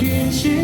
คืนชิ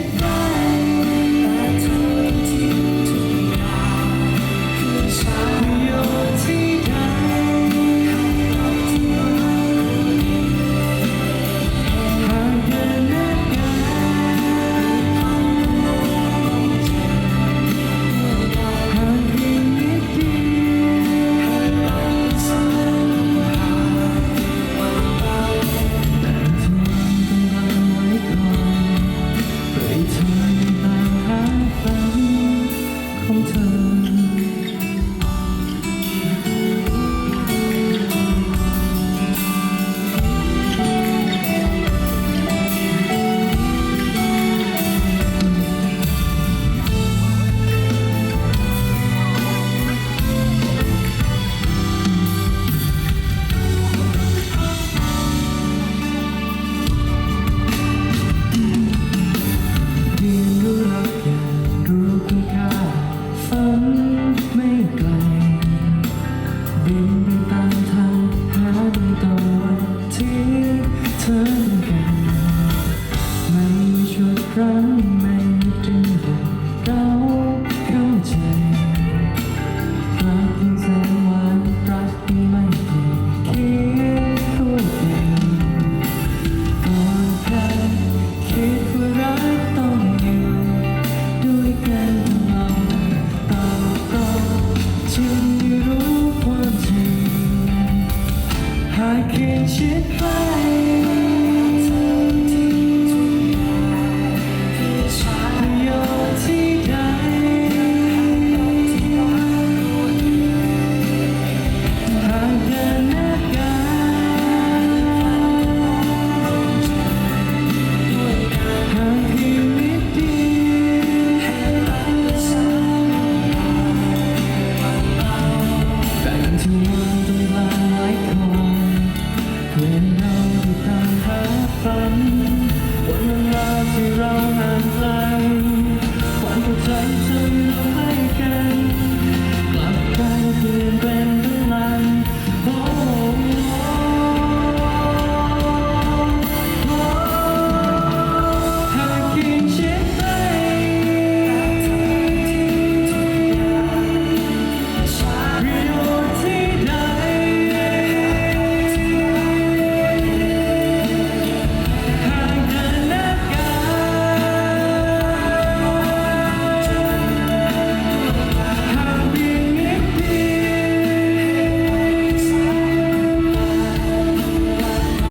อไม่ชวนครั้งไม่ดึงเราเข้าใจรักที่แสนหวานรักที่ไม่เคยคิดคู่เองก่อนใครคิดว่ารักต้องอยู่ด้วยกันต่อเจึไม่รู้ความจริงหากคิดชิดไป love.